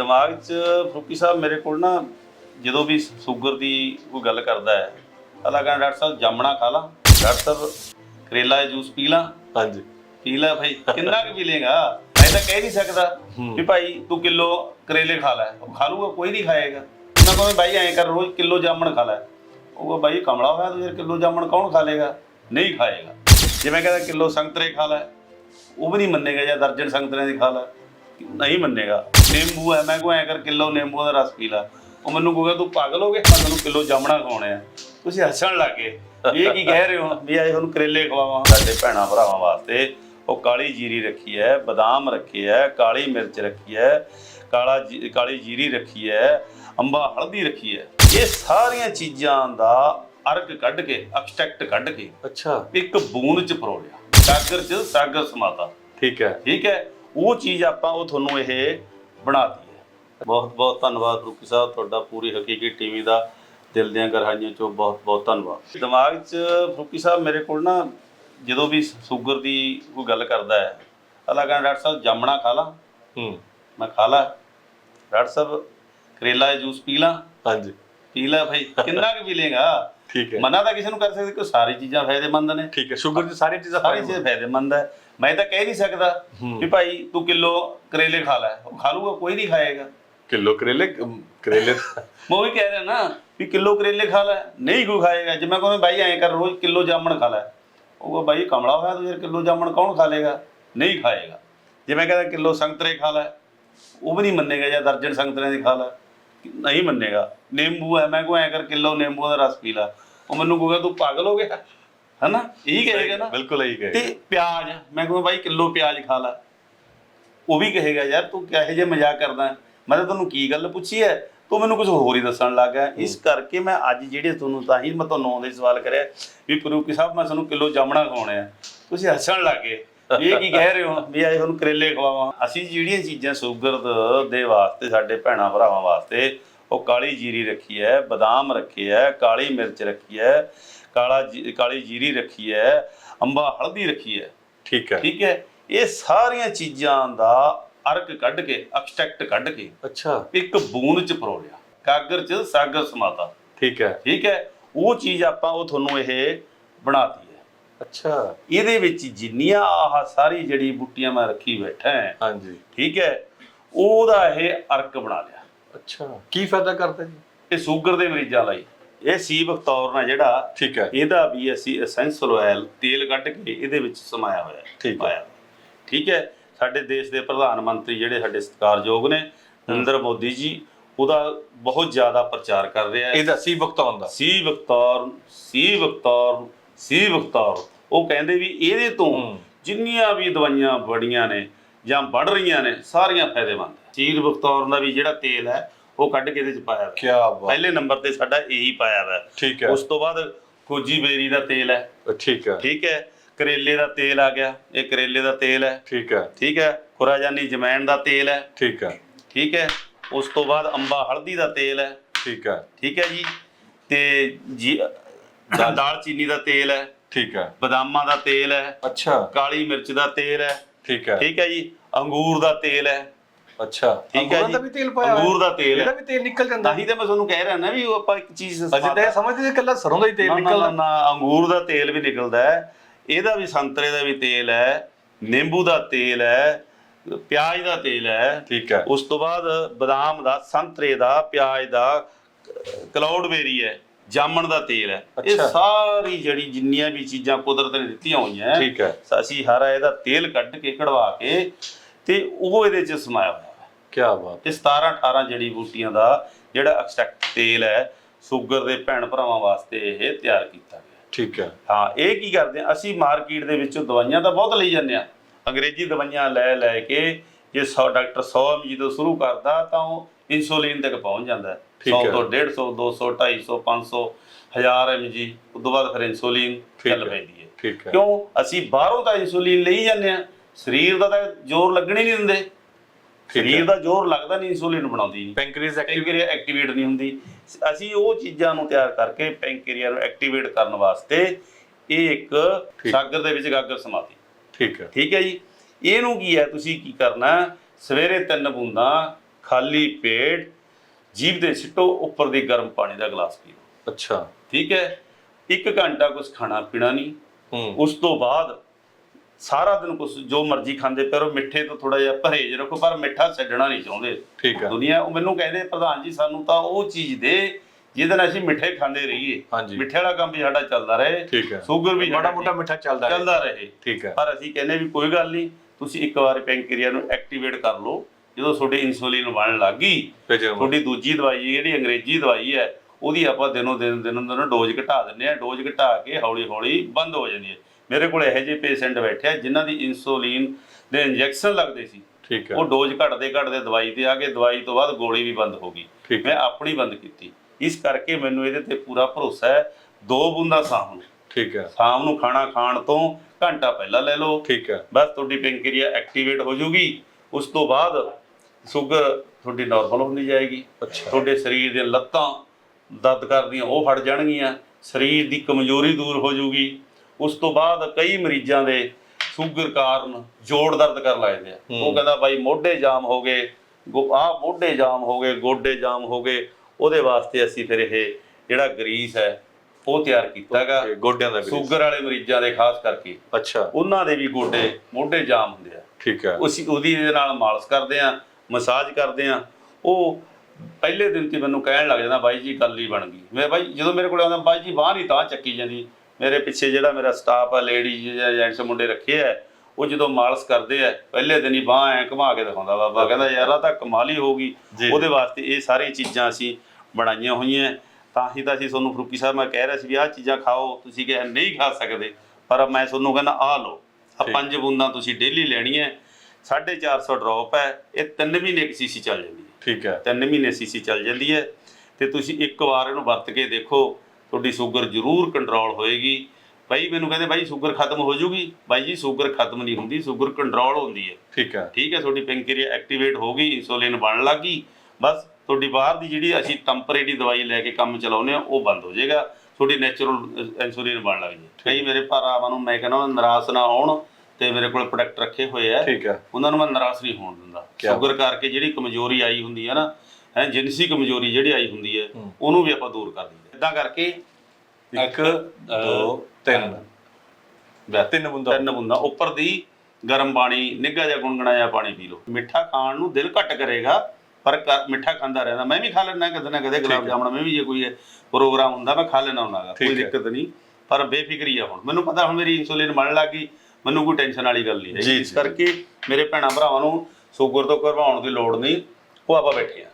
ਦਿਮਾਗ 'ਚ ਫਰੂਕੀ ਸਾਹਿਬ ਮੇਰੇ ਕੋਲ ਨਾ ਜਦੋਂ ਵੀ ਸ਼ੂਗਰ ਦੀ ਕੋਈ ਗੱਲ ਕਰਦਾ ਹੈ ਅਲਾ ਕਹਿੰਦਾ ਡਾਕਟਰ ਸਾਹਿਬ ਜਾਮਣਾ ਖਾ ਲਾ। ਡਾਕਟਰ ਸਾਹਿਬ ਕਰੇਲਾ ਦਾ ਜੂਸ ਪੀ ਲਾ। ਹਾਂਜੀ। ਪੀ ਲੈ ਭਾਈ ਕਿੰਨਾ ਕੁ ਪੀ ਲੇਗਾ ਮੈਂ ਤਾਂ ਕਹਿ ਨਹੀਂ ਸਕਦਾ ਵੀ ਭਾਈ ਤੂੰ ਕਿਲੋ ਕਰੇਲੇ ਖਾ ਲੈ। ਉਹ ਖਾ ਲੂਗਾ ਕੋਈ ਨਹੀਂ ਖਾਏਗਾ। ਮੈਂ ਕਹਾਂ ਭਾਈ ਐਂ ਕਰ ਰੋਜ਼ ਕਿਲੋ ਜਾਮਣ ਖਾ ਲੈ। ਉਹ ਭਾਈ ਕਮਲਾ ਹੋਇਆ ਤੂੰ ਯਾਰ ਕਿਲੋ ਜਾਮਣ ਕੌਣ ਖਾ ਲੇਗਾ ਨਹੀਂ ਖਾਏਗਾ। ਜੇ ਮੈਂ ਕਹਿੰਦਾ ਕਿਲੋ ਸੰਤਰੇ ਖਾ ਲੈ। ਉਹ ਵੀ ਨਹੀਂ ਮੰਨੇਗਾ ਜਾਂ ਦਰਜਨ ਸੰਤਰਿਆਂ ਦੀ ਖਾ ਲੈ। ਨਹੀਂ ਮੰਨੇਗਾ। ਨਿੰਬੂ ਹੈ ਮੈਂ ਕੋ ਐਂ ਕਰ ਕਿਲੋ ਨਿੰਬੂ ਦਾ ਰਸ ਪੀ ਲੈ। ਉਹ ਮੈਨੂੰ ਕਹੂਗਾ ਤੂੰ ਪਾਗਲ ਹੋ ਗਿਆ? ਮੈਂ ਤੈਨੂੰ ਕਿਲੋ ਜਾਮਣਾ ਖਵਾਉਣੇ ਆ ਤੁਸੀਂ ਹੱਸਣ ਲੱਗੇ ਇਹ ਕੀ ਕਹਿ ਰਹੇ ਹੋ? ਵੀ ਆਏ ਤੁਹਾਨੂੰ ਕਰੇਲੇ ਖਵਾਵਾਂ। ਸਾਡੇ ਭੈਣਾਂ ਭਰਾਵਾਂ ਵਾਸਤੇ ਉਹ ਕਾਲੀ ਜੀਰੀ ਰੱਖੀ ਹੈ ਬਦਾਮ ਰੱਖੀ ਹੈ ਕਾਲੀ ਮਿਰਚ ਰੱਖੀ ਹੈ ਕਾਲਾ ਕਾਲੀ ਜੀਰੀ ਰੱਖੀ ਹੈ ਅੰਬਾ ਹਲਦੀ ਰੱਖੀ ਹੈ ਇਹ ਸਾਰੀਆਂ ਚੀਜ਼ਾਂ ਦਾ ਅਰਕ ਕੱਢ ਕੇ ਐਕਸਟ੍ਰੈਕਟ ਕੱਢ ਕੇ ਅੱਛਾ। ਇੱਕ ਬੂੰਦ ਚ ਪਰੋਲਿਆ ਸਾਗਰ ਚ ਸਾਗਰ ਸਮਾਤਾ। ਠੀਕ ਹੈ ਠੀਕ ਹੈ ਉਹ ਚੀਜ਼ ਆਪਾਂ ਉਹ ਤੁਹਾਨੂੰ ਇਹ ਬਣਾਤੀ ਹੈ। ਬਹੁਤ ਬਹੁਤ ਧੰਨਵਾਦ ਰੂਕੀ ਸਾਹਿਬ ਤੁਹਾਡਾ ਪੂਰੀ ਹਕੀਕੀ ਟੀਵੀ ਦਾ ਦਿਲ ਦੀਆਂ ਗਹਿਰਾਈਆਂ ਚੋਂ ਬਹੁਤ ਬਹੁਤ ਧੰਨਵਾਦ। ਦਿਮਾਗ 'ਚ ਰੂਕੀ ਸਾਹਿਬ ਮੇਰੇ ਕੋਲ ਨਾ ਜਦੋਂ ਵੀ ਸ਼ੂਗਰ ਦੀ ਕੋਈ ਗੱਲ ਕਰਦਾ ਹੈ ਅਲਾ ਕਹਿੰਦਾ ਡਾਕਟਰ ਸਾਹਿਬ ਜਾਮਣਾ ਖਾ ਲਾ। ਹੂੰ। ਮੈਂ ਖਾ ਲਾ। ਡਾਕਟਰ ਸਾਹਿਬ ਕਰੇਲਾ ਦਾ ਜੂਸ ਪੀ ਲਾ। ਹਾਂਜੀ। ਪੀ ਲੈ ਭਾਈ ਕਿੰਨਾ ਕੁ ਪੀ ਲੇਗਾ? ਠੀਕ ਹੈ। ਮਨਾ ਤਾਂ ਕਿਸੇ ਨੂੰ ਕਰ ਸਕਦੇ ਕਿ ਸਾਰੀ ਚੀਜ਼ਾਂ ਫਾਇਦੇਮੰਦ ਨੇ। ਠੀਕ ਹੈ ਸ਼ੂਗਰ ਦੀ ਸਾਰੀ ਚੀਜ਼ਾਂ ਸਾਰੀ ਚੀਜ਼ ਫਾਇਦੇਮੰਦ ਹੈ। ਮੈਂ ਤਾਂ ਕਹਿ ਨਹੀਂ ਸਕਦਾ ਵੀ ਭਾਈ ਤੂੰ ਕਿਲੋ ਕਰੇਲੇ ਖਾ ਲੈ। ਉਹ ਖਾ ਲੂਗਾ ਕੋਈ ਨਹੀਂ ਖਾਏਗਾ। ਕਿਲੋ ਕਰੇਲੇ ਕਰੇਲੇ ਮੈਂ ਉਹੀ ਕਹਿ ਰਿਹਾ ਨਾ ਵੀ ਕਿਲੋ ਕਰੇਲੇ ਖਾ ਲੈ। ਨਹੀਂ ਕੋਈ ਖਾਏਗਾ। ਜੇ ਮੈਂ ਕਹਿੰਦਾ ਭਾਈ ਐਂ ਕਰ ਰੋਜ਼ ਕਿਲੋ ਜਾਮਣ ਖਾ ਲੈ। ਉਹ ਕਹੇ, ਭਾਈ ਕਮਲਾ ਹੋਇਆ ਤੂੰ ਯਾਰ ਕਿਲੋ ਜਾਮਣ ਕੌਣ ਖਾ ਲੇਗਾ? ਨਹੀਂ ਖਾਏਗਾ। ਜੇ ਮੈਂ ਕਹਿੰਦਾ ਕਿਲੋ ਸੰਤਰੇ ਖਾ ਲੈ ਉਹ ਵੀ ਨਹੀਂ ਮੰਨੇਗਾ ਜਾਂ ਦਰਜਨ ਸੰਤਰਿਆਂ ਦੀ ਖਾ ਲੈ। ਨਹੀਂ ਮੰਨੇਗਾ। ਨਿੰਬੂ ਹੈ ਮੈਂ ਕੋ ਐਂ ਕਰ ਕਿਲੋ ਨਿੰਬੂ ਦਾ ਰਸ ਪੀ ਲੈ। ਉਹ ਮੈਨੂੰ ਕਹੂਗਾ ਤੂੰ ਪਾਗਲ ਹੋ ਗਿਆ। ਹਨਾ? ਇਹੀ ਕਹੇਗਾ ਨਾ। ਬਿਲਕੁਲ ਇਹੀ ਕਹੇ ਤੇ ਪਿਆਜ਼ ਮੈਂ ਕਹਾਂ ਭਾਈ ਕਿਲੋ ਪਿਆਜ਼ ਖਾ ਲੈ। ਉਹ ਵੀ ਕਹੇਗਾ ਯਾਰ ਤੂੰ ਕਿਹੋ ਜਿਹੇ ਮਜ਼ਾਕ ਕਰਦਾ? ਮੈਂ ਤਾਂ ਤੈਨੂੰ ਕੀ ਗੱਲ ਪੁੱਛੀ ਹੈ? ਤੂੰ ਮੈਨੂੰ ਕੁਝ ਹੋਰ ਹੀ ਦੱਸਣ ਲੱਗ ਇਸ ਕਰਕੇ ਮੈਂ ਅੱਜ ਜਿਹੜੇ ਤੁਹਾਨੂੰ ਤਾਂ ਹੀ ਮੈਂ ਤੁਹਾਨੂੰ ਆਉਂਦੇ ਸਵਾਲ ਕਰਿਆ ਵੀ ਫਰੂਕੀ ਸਾਹਿਬ ਮੈਂ ਤੁਹਾਨੂੰ ਕਿਲੋ ਜਾਮਣਾ ਖਵਾਉਣੇ ਆ ਤੁਸੀਂ ਹੱਸਣ ਲੱਗੇ ਇਹ ਕੀ ਕਹਿ ਰਹੇ ਹੋ? ਵੀ ਆਏ ਤੁਹਾਨੂੰ ਕਰੇਲੇ ਖਵਾਵਾਂ। ਅਸੀਂ ਜਿਹੜੀਆਂ ਚੀਜ਼ਾਂ ਸ਼ੂਗਰ ਦ- ਦੇ ਵਾਸਤੇ ਸਾਡੇ ਭੈਣਾਂ ਭਰਾਵਾਂ ਵਾਸਤੇ ਉਹ ਕਾਲੀ ਜੀਰੀ ਰੱਖੀ ਹੈ ਬਦਾਮ ਰੱਖੇ ਹੈ ਕਾਲੀ ਮਿਰਚ ਰੱਖੀ ਹੈ ਕਾਲਾ ਕਾਲੀ ਜੀਰੀ ਰੱਖੀ ਹੈ ਅੰਬਾ ਹਲਦੀ ਰੱਖੀ ਹੈ। ਠੀਕ ਹੈ। ਠੀਕ ਹੈ? ਇਹ ਸਾਰੀਆਂ ਚੀਜ਼ਾਂ ਦਾ ਅਰਕ ਕੱਢ ਕੇ ਐਕਸਟ੍ਰੈਕਟ ਕੱਢ ਕੇ ਅੱਛਾ। ਇੱਕ ਬੂੰਦ ਚ ਪਰੋਲਿਆ ਕਾਗਰ ਚ ਸਾਗਰ ਸਮਾਤਾ। ਠੀਕ ਹੈ। ਠੀਕ ਹੈ? ਉਹ ਚੀਜ਼ ਆਪਾਂ ਉਹ ਤੁਹਾਨੂੰ ਇਹ ਬਣਾਤੀ ਹੈ। ਅੱਛਾ। ਇਹਦੇ ਵਿੱਚ ਜਿੰਨੀਆਂ ਆਹ ਸਾਰੀ ਜੜੀ ਬੂਟੀਆਂ ਮੈਂ ਰੱਖੀ ਬੈਠਾ ਹਾਂ ਹਾਂਜੀ। ਠੀਕ ਹੈ? ਉਹਦਾ ਇਹ ਅਰਕ ਬਣਾ ਲਿਆ। ਅੱਛਾ। ਕੀ ਫਾਇਦਾ ਕਰਦਾ ਜੀ? ਇਹ ਸ਼ੂਗਰ ਦੇ ਮਰੀਜ਼ਾਂ ਲਈ। ਇਹ ਸੀ ਬਖਤੌਰ ਨਾਲ ਜਿਹੜਾ ਠੀਕ ਹੈ। ਇਹਦਾ ਵੀ ਅਸੀਂ ਐਸੈਂਸ਼ਲ ਆਇਲ ਤੇਲ ਕੱਢ ਕੇ ਇਹਦੇ ਵਿੱਚ ਸਮਾਇਆ ਹੋਇਆ ਠੀਕ ਹੈ। ਪਾਇਆ। ਠੀਕ ਹੈ। ਸਾਡੇ ਦੇਸ਼ ਦੇ ਪ੍ਰਧਾਨ ਮੰਤਰੀ ਜਿਹੜੇ ਸਾਡੇ ਸਤਿਕਾਰਯੋਗ ਨੇ ਨਰਿੰਦਰ ਮੋਦੀ ਜੀ ਉਹਦਾ ਬਹੁਤ ਜ਼ਿਆਦਾ ਪ੍ਰਚਾਰ ਕਰ ਰਿਹਾ ਹੈ। ਇਹਦਾ ਸੀ ਵਕਤਾਉਣ ਦਾ। ਸੀ ਬਖਤੌਰ ਸੀ ਬਖਤੌਰ ਸੀ ਬਖਤੌਰ ਉਹ ਕਹਿੰਦੇ ਵੀ ਇਹਦੇ ਤੋਂ ਹੂੰ। ਜਿੰਨੀਆਂ ਵੀ ਦਵਾਈਆਂ ਬੜੀਆਂ ਨੇ ਜਾਂ ਵੱਧ ਰਹੀਆਂ ਨੇ ਸਾਰੀਆਂ ਫਾਇਦੇਮੰਦ ਹੈ। ਸੀਰ ਬਖਤੌਰ ਦਾ ਵੀ ਜਿਹੜਾ ਤੇਲ ਹੈ ਉਹ ਕੱਢ ਕੇ ਇਹਦੇ ਚ ਪਾਇਆ ਕੀ ਬਾਤ ਪਹਿਲੇ ਨੰਬਰ ਤੇ ਸਾਡਾ ਇਹੀ ਪਾਇਆ ਹੈ ਠੀਕ ਹੈ ਉਸ ਤੋਂ ਬਾਅਦ ਫੌਜੀ ਬੇਰੀ ਦਾ ਤੇਲ ਹੈ ਠੀਕ ਹੈ ਠੀਕ ਹੈ ਕਰੇਲੇ ਦਾ ਤੇਲ ਆ ਗਿਆ ਇਹ ਕਰੇਲੇ ਦਾ ਤੇਲ ਹੈ ਠੀਕ ਹੈ ਠੀਕ ਹੈ ਖੁਰਾਜਾਨੀ ਜਮੈਣ ਦਾ ਤੇਲ ਹੈ ਠੀਕ ਹੈ ਠੀਕ ਹੈ ਉਸ ਤੋਂ ਬਾਅਦ ਅੰਬਾ ਹਲਦੀ ਦਾ ਤੇਲ ਹੈ ਠੀਕ ਹੈ ਠੀਕ ਹੈ ਜੀ ਤੇ ਜੀ ਦਾਲ ਚੀਨੀ ਦਾ ਤੇਲ ਹੈ ਠੀਕ ਹੈ ਬਦਾਮਾਂ ਦਾ ਤੇਲ ਹੈ ਅੱਛਾ ਕਾਲੀ ਮਿਰਚ ਦਾ ਤੇਲ ਹੈ ਠੀਕ ਹੈ ਠੀਕ ਹੈ ਜੀ ਅੰਗੂਰ ਦਾ ਤੇਲ ਹੈ ਅੱਛਾ। ਠੀਕ ਹੈ ਅੰਗੂਰਾਂ ਜੀ। ਦਾ ਵੀ ਤੇਲ ਪਾਇਆ ਹੋਇਆ? ਅੰਗੂਰ ਦਾ ਤੇਲ ਇਹਦਾ ਹੈ ਵੀ ਤੇਲ ਨਿਕਲ ਜਾਂਦਾ। ਤਾਂ ਹੀ ਤਾਂ ਮੈਂ ਤੁਹਾਨੂੰ ਕਹਿ ਰਿਹਾ ਨਾ ਵੀ ਉਹ ਆਪਾਂ ਇੱਕ ਚੀਜ਼ ਅਸੀਂ ਤਾਂ ਇਹ ਸਮਝਦੇ ਸੀ ਇਕੱਲਾ ਸਰੋਂ ਦਾ ਹੀ ਤੇਲ ਨਾ, ਨਾ, ਨਿਕਲਦਾ। ਨਾ ਅੰਗੂਰ ਦਾ ਤੇਲ ਵੀ ਨਿਕਲਦਾ ਹੈ। ਇਹਦਾ ਵੀ ਸੰਤਰੇ ਦਾ ਵੀ ਤੇਲ ਹੈ। ਨਿੰਬੂ ਦਾ ਤੇਲ ਹੈ। ਪਿਆਜ਼ ਦਾ ਤੇਲ ਹੈ। ਠੀਕ ਹੈ। ਉਸ ਤੋਂ ਬਾਅਦ ਬਦਾਮ ਦਾ ਸੰਤਰੇ ਦਾ ਪਿਆਜ਼ ਦਾ ਕਲਾਉਡ ਬੇਰੀ ਹੈ। ਜਾਮਣ ਦਾ ਤੇਲ ਹੈ। ਇਹ ਅੱਛਾ। ਸਾਰੀ ਜਿਹੜੀ ਜਿੰਨੀਆਂ ਵੀ ਚੀਜ਼ਾਂ ਕੁਦਰਤ ਨੇ ਦਿੱਤੀਆਂ ਹੋਈਆਂ ਠੀਕ ਹੈ। ਅਸੀਂ ਹਰਾ ਇਹਦਾ ਤੇਲ ਕੱਢ ਕੇ ਕਢਵਾ ਕੇ ਤੇ ਉਹ ਇਹਦੇ ਚ ਸਮਾਇਆ ਹੋਇਆ। ਕੀ ਬਾਤ ਇਹ 17 18 ਜੜੀ ਬੂਟੀਆਂ ਦਾ ਜਿਹੜਾ ਐਕਸਟ੍ਰੈਕਟ ਤੇਲ ਹੈ ਸ਼ੂਗਰ ਦੇ ਭੈਣ ਭਰਾਵਾਂ ਵਾਸਤੇ ਇਹ ਤਿਆਰ ਕੀਤਾ ਗਿਆ। ਠੀਕ ਹੈ। ਹਾਂ ਇਹ ਕੀ ਕਰਦੇ ਆ? ਅਸੀਂ ਮਾਰਕੀਟ ਦੇ ਵਿੱਚੋਂ ਦਵਾਈਆਂ ਤਾਂ ਬਹੁਤ ਲਈ ਜਾਂਦੇ ਆ। ਅੰਗਰੇਜ਼ੀ ਦਵਾਈਆਂ ਲੈ ਲੈ ਕੇ ਜੇ 100 ਡਾਕਟਰ 100 mg ਤੋਂ ਸ਼ੁਰੂ ਕਰਦਾ ਤਾਂ ਉਹ ਇਨਸੂਲਿਨ ਤੱਕ ਪਹੁੰਚ ਜਾਂਦਾ ਹੈ। ਠੀਕ 100 ਹੈ। ਤੋਂ 150 200 250 500 1000 mg ਉਸ ਤੋਂ ਬਾਅਦ ਫਿਰ ਇਨਸੂਲਿਨ ਚੱਲ। ਪੈਂਦੀ ਹੈ। ਠੀਕ ਹੈ। ਕਿਉਂ? ਅਸੀਂ ਬਾਹਰੋਂ ਤਾਂ ਇਨਸੂਲਿਨ ਲਈ ਜਾਂਦੇ ਆ। ਸਰੀਰ ਦਾ ਤਾਂ ਜ਼ੋਰ ਲੱਗਣ ਹੀ ਨਹੀਂ ਦਿੰਦੇ। ਸਰੀਰ ਦਾ ਜ਼ੋਰ ਲੱਗਦਾ ਨਹੀਂ ਇਨਸੂਲਿਨ ਬਣਾਉਂਦੀ ਪੈਂਕਰੀਆ ਐਕਟੀਵੇਟ ਨਹੀਂ ਹੁੰਦੀ। ਅਸੀਂ ਉਹ ਚੀਜ਼ਾਂ ਨੂੰ ਤਿਆਰ ਕਰਕੇ ਪੈਂਕਰੀਆ ਨੂੰ ਐਕਟੀਵੇਟ ਕਰਨ ਵਾਸਤੇ ਇਹ ਇੱਕ। ਸਾਗਰ ਦੇ ਵਿੱਚ ਗਾਗਰ ਸਮਾਤੀ। ਠੀਕ ਹੈ। ਠੀਕ ਹੈ ਜੀ? ਇਹਨੂੰ ਕੀ ਹੈ? ਤੁਸੀਂ ਕੀ ਕਰਨਾ? ਸਵੇਰੇ ਤਿੰਨ ਬੂੰਦਾਂ ਖਾਲੀ ਪੇਟ ਜੀਭ ਦੇ ਸਿੱਟੋ ਉੱਪਰ ਦੀ ਗਰਮ ਪਾਣੀ ਦਾ ਗਲਾਸ ਪੀਓ। ਅੱਛਾ। ਠੀਕ ਹੈ? ਇੱਕ ਘੰਟਾ ਕੁਝ ਖਾਣਾ ਪੀਣਾ ਨਹੀਂ। ਉਸ ਤੋਂ ਬਾਅਦ ਸਾਰਾ ਦਿਨ ਕੁਝ ਜੋ ਮਰਜ਼ੀ ਖਾਂਦੇ ਪਰ ਮਿੱਠੇ ਤੋਂ ਥੋੜਾ ਜਿਹਾ ਪਰਹੇਜ਼ ਰੱਖੋ ਪਰ ਮਿੱਠਾ ਛੱਡਣਾ ਨਹੀਂ ਚਾਹੁੰਦੇ। ਠੀਕ ਹੈ। ਦੁਨੀਆ ਉਹ ਮੈਨੂੰ ਕਹਿੰਦੇ ਪ੍ਰਧਾਨ ਜੀ ਸਾਨੂੰ ਤਾਂ ਉਹ ਚੀਜ਼ ਦੇ ਜਿਹਦੇ ਨਾਲ ਅਸੀਂ ਮਿੱਠੇ ਖਾਂਦੇ ਰਹੀਏ। ਮਿੱਠੇ ਵਾਲਾ ਕੰਮ ਵੀ ਸਾਡਾ ਚੱਲਦਾ ਰਹੇ ਸ਼ੂਗਰ ਵੀ ਮਾੜਾ ਮੋਟਾ ਮਿੱਠਾ ਚੱਲਦਾ ਹੈ ਚੱਲਦਾ ਰਹੇ। ਠੀਕ ਹੈ। ਪਰ ਅਸੀਂ ਕਹਿੰਦੇ ਵੀ ਕੋਈ ਗੱਲ ਨਹੀਂ ਤੁਸੀਂ ਇੱਕ ਵਾਰ ਪੈਂਕਰੀਆ ਨੂੰ ਐਕਟੀਵੇਟ ਕਰ ਲਓ। ਜਦੋਂ ਤੁਹਾਡੀ ਇਨਸੂਲਿਨ ਬਣਨ ਲੱਗ ਗਈ ਤੁਹਾਡੀ ਦੂਜੀ ਦਵਾਈ ਜਿਹੜੀ ਅੰਗਰੇਜ਼ੀ ਦਵਾਈ ਹੈ ਉਹਦੀ ਆਪਾਂ ਦਿਨੋਂ ਦਿਨ ਦਿਨੋਂ ਦਿਨ ਡੋਜ਼ ਘਟਾ ਦਿੰਦੇ ਆ ਡੋਜ਼ ਘਟਾ ਕੇ ਹੌਲੀ ਹੌਲੀ ਬੰਦ ਹੋ ਜਾਂਦੀ ਹੈ। ਮੇਰੇ ਕੋਲ ਇਹੋ ਜਿਹੇ ਪੇਸ਼ੈਂਟ ਬੈਠੇ ਆ ਜਿਨ੍ਹਾਂ ਦੀ ਇਨਸੂਲਿਨ ਦੇ ਇੰਜੈਕਸ਼ਨ ਲੱਗਦੇ ਸੀ। ਠੀਕ ਹੈ ਉਹ ਡੋਜ਼ ਘਟਦੇ ਘਟਦੇ ਦਵਾਈ ਤੇ ਆ ਗਏ ਦਵਾਈ ਤੋਂ ਬਾਅਦ ਗੋਲੀ ਵੀ ਬੰਦ ਹੋ ਗਈ। ਮੈਂ ਆਪਣੀ ਬੰਦ ਕੀਤੀ। ਇਸ ਕਰਕੇ ਮੈਨੂੰ ਇਹਦੇ ਤੇ ਪੂਰਾ ਭਰੋਸਾ ਹੈ। ਦੋ ਬੂੰਦਾਂ ਸ਼ਾਮ ਨੂੰ। ਠੀਕ ਹੈ ਸ਼ਾਮ ਨੂੰ ਖਾਣਾ ਖਾਣ ਤੋਂ ਘੰਟਾ ਪਹਿਲਾਂ ਲੈ ਲਓ। ਠੀਕ ਹੈ ਬਸ ਤੁਹਾਡੀ ਪੈਂਕਰੀਆ ਐਕਟੀਵੇਟ ਹੋ ਜਾਊਗੀ। ਉਸ ਤੋਂ ਬਾਅਦ ਸ਼ੂਗਰ ਤੁਹਾਡੀ ਨਾਰਮਲ ਹੁੰਦੀ ਜਾਏਗੀ। ਅੱਛਾ। ਤੁਹਾਡੇ ਸਰੀਰ ਦੀਆਂ ਲੱਤਾਂ ਦਰਦ ਕਰਦੀਆਂ ਉਹ ਹਟ ਜਾਣਗੀਆਂ। ਸਰੀਰ ਦੀ ਕਮਜ਼ੋਰੀ ਦੂਰ ਹੋ ਜਾਊਗੀ। ਉਸ ਤੋਂ ਬਾਅਦ ਕਈ ਮਰੀਜ਼ਾਂ ਦੇ ਸ਼ੂਗਰ ਕਾਰਨ ਜੋੜ ਦਰਦ ਕਰ ਲੱਗਦੇ ਆ। ਉਹ। ਕਹਿੰਦਾ ਬਾਈ ਮੋਢੇ ਜਾਮ ਹੋ ਗਏ ਆ ਮੋਢੇ ਜਾਮ ਹੋ ਗਏ ਗੋਡੇ ਜਾਮ ਹੋ ਗਏ ਉਹਦੇ ਵਾਸਤੇ ਅਸੀਂ ਫਿਰ ਇਹ ਜਿਹੜਾ ਗਰੀਸ ਹੈ ਉਹ ਤਿਆਰ ਕੀਤਾਗਾ ਗੋਡਿਆਂ ਦਾ ਸ਼ੂਗਰ ਵਾਲੇ ਮਰੀਜ਼ਾਂ ਦੇ ਖਾਸ ਕਰਕੇ। ਅੱਛਾ। ਉਹਨਾਂ ਦੇ ਵੀ ਗੋਡੇ ਮੋਢੇ ਜਾਮ ਹੁੰਦੇ ਆ। ਠੀਕ ਹੈ। ਅਸੀਂ ਉਹਦੀ ਦੇ ਨਾਲ ਮਾਲਿਸ਼ ਕਰਦੇ ਆ ਮਸਾਜ ਕਰਦੇ ਆ ਉਹ ਪਹਿਲੇ ਦਿਨ ਤੇ ਮੈਨੂੰ ਕਹਿਣ ਲੱਗ ਜਾਂਦਾ ਬਾਈ ਜੀ ਗੱਲ ਹੀ ਬਣ ਗਈ। ਮੈਂ ਬਾਈ ਜਦੋਂ ਮੇਰੇ ਕੋਲ ਆਉਂਦਾ ਬਾਈ ਜੀ ਬਾਹ ਨਹੀਂ ਤਾਂ ਚੱਕੀ ਜਾਂਦੀ। ਮੇਰੇ ਪਿੱਛੇ ਜਿਹੜਾ ਮੇਰਾ ਸਟਾਫ ਆ ਲੇਡੀਜ਼ ਜਾਂ ਜੈਂਟਸ ਮੁੰਡੇ ਰੱਖੇ ਆ ਉਹ ਜਦੋਂ ਮਾਲਿਸ਼ ਕਰਦੇ ਆ ਪਹਿਲੇ ਦਿਨ ਹੀ ਬਾਹ ਐ ਘੁਮਾ ਕੇ ਦਿਖਾਉਂਦਾ ਬਾਬਾ ਕਹਿੰਦਾ ਯਾਰ ਆ ਤਾਂ ਕਮਾਲ ਹੀ ਹੋਊਗੀ ਜੀ। ਉਹਦੇ ਵਾਸਤੇ ਇਹ ਸਾਰੀਆਂ ਚੀਜ਼ਾਂ ਅਸੀਂ ਬਣਾਈਆਂ ਹੋਈਆਂ ਤਾਂ ਹੀ ਤਾਂ ਅਸੀਂ ਤੁਹਾਨੂੰ ਫਰੂਕੀ ਸਾਹਿਬ ਮੈਂ ਕਹਿ ਰਿਹਾ ਸੀ ਵੀ ਆਹ ਚੀਜ਼ਾਂ ਖਾਓ ਤੁਸੀਂ ਕਿਹਾ ਨਹੀਂ ਖਾ ਸਕਦੇ ਪਰ ਮੈਂ ਤੁਹਾਨੂੰ ਕਹਿੰਦਾ ਆਹ ਲਓ ਆ। ਪੰਜ ਬੂੰਦਾਂ ਤੁਸੀਂ ਡੇਲੀ ਲੈਣੀਆਂ 450 ਡ੍ਰੌਪ ਹੈ ਇਹ 3 ਮਹੀਨੇ ਇੱਕ ਸੀਸੀ ਚੱਲ ਜਾਂਦੀ ਹੈ ਠੀਕ ਹੈ 3 ਮਹੀਨੇ ਸੀਸੀ ਚੱਲ ਜਾਂਦੀ ਹੈ ਤੇ ਤੁਸੀਂ ਇੱਕ ਵਾਰ ਇਹਨੂੰ ਵਰਤ ਕੇ ਦੇਖੋ ਤੁਹਾਡੀ ਸ਼ੂਗਰ ਜ਼ਰੂਰ ਕੰਟਰੋਲ ਹੋਏਗੀ। ਬਾਈ ਮੈਨੂੰ ਕਹਿੰਦੇ ਬਾਈ ਸ਼ੂਗਰ ਖਤਮ ਹੋ ਜੂਗੀ। ਬਾਈ ਜੀ ਸ਼ੂਗਰ ਖਤਮ ਨਹੀਂ ਹੁੰਦੀ ਸ਼ੂਗਰ ਕੰਟਰੋਲ ਹੁੰਦੀ ਹੈ। ਠੀਕ ਹੈ। ਠੀਕ ਹੈ ਤੁਹਾਡੀ ਪੈਂਕਰੀਆ ਐਕਟੀਵੇਟ ਹੋ ਗਈ ਇਨਸੂਲਿਨ ਬਣਨ ਲੱਗ ਗਈ। ਬਸ ਤੁਹਾਡੀ ਬਾਹਰ ਦੀ ਜਿਹੜੀ ਅਸੀਂ ਟੈਂਪਰੇਰੀ ਦਵਾਈ ਲੈ ਕੇ ਕੰਮ ਚਲਾਉਂਦੇ ਆ ਉਹ ਬੰਦ ਹੋ ਜਾਏਗਾ। ਤੁਹਾਡੀ ਨੈਚੁਰਲ ਇਨਸੂਲਿਨ ਬਣਨ ਲੱਗ ਜੇ ਕਈ ਮੇਰੇ ਭਰਾਵਾਂ ਨੂੰ ਮੈਂ ਕਹਿੰਦਾ ਨਿਰਾਸ਼ ਨਾ ਹੋਣ ਤੇ ਮੇਰੇ ਕੋਲ ਪ੍ਰੋਡਕਟ ਰੱਖੇ ਹੋਏ ਆ। ਠੀਕ ਹੈ। ਉਹਨਾਂ ਨੂੰ ਮੈਂ ਨਿਰਾਸ਼ ਨਹੀਂ ਹੋਣ ਦਿੰਦਾ। ਸ਼ੂਗਰ ਕਰਕੇ ਜਿਹੜੀ ਕਮਜ਼ੋਰੀ ਆਈ ਹੁੰਦੀ ਹੈ ਨਾ ਹੈ ਜਿਨਸੀ ਕਮਜ਼ੋਰੀ ਜਿਹੜੀ ਆਈ ਹੁੰਦੀ ਹੂੰ। ਉਹਨੂੰ ਵੀ ਆਪਾਂ ਦੂਰ ਕਰ ਦਿੰਦੇ ਇਦਾਂ ਕਰਕੇ ਇੱਕ ਦੋ ਤਿੰਨ। ਤਿੰਨ। ਬੁੰਦਾ। ਤਿੰਨ ਬੁੰਦਾ। ਉੱਪਰ ਦੀ ਗਰਮ ਪਾਣੀ ਨਿੱਘਾ ਜਿਹਾ ਗੁੰਗਣਾ ਜਿਹਾ ਪਾਣੀ ਪੀ ਲਓ। ਮਿੱਠਾ ਖਾਣ ਨੂੰ ਦਿਲ ਘੱਟ ਕਰੇਗਾ ਪਰ ਮਿੱਠਾ ਖਾਂਦਾ ਰਹਿੰਦਾ। ਮੈਂ ਵੀ ਖਾ ਲੈਣਾ ਕਦੇ ਨਾ ਕਦੇ ਗੁਲਾਬ। ਜਾਮਣ ਮੈਂ ਵੀ ਜੇ ਕੋਈ ਪ੍ਰੋਗਰਾਮ ਹੁੰਦਾ ਮੈਂ ਖਾ ਲੈਣਾ ਹੁੰਦਾਗਾ ਕੋਈ। ਦਿੱਕਤ ਨਹੀਂ। ਪਰ ਬੇਫਿਕਰੀ ਆ ਹੁਣ। ਮੈਨੂੰ ਪਤਾ ਹੁਣ ਮੇਰੀ ਇਨਸੂਲਿਨ ਲੱਗ ਗਈ ਮੈਨੂੰ ਕੋਈ ਟੈਨਸ਼ਨ ਵਾਲੀ ਗੱਲ ਨਹੀਂ ਹੈ ਇਸ। ਕਰਕੇ ਮੇਰੇ ਭੈਣਾਂ ਭਰਾਵਾਂ ਨੂੰ ਸ਼ੂਗਰ ਤੋਂ ਕਰਵਾਉਣ ਦੀ ਲੋੜ ਨਹੀਂ। ਉਹ ਆਪਾਂ ਬੈਠੇ ਆ।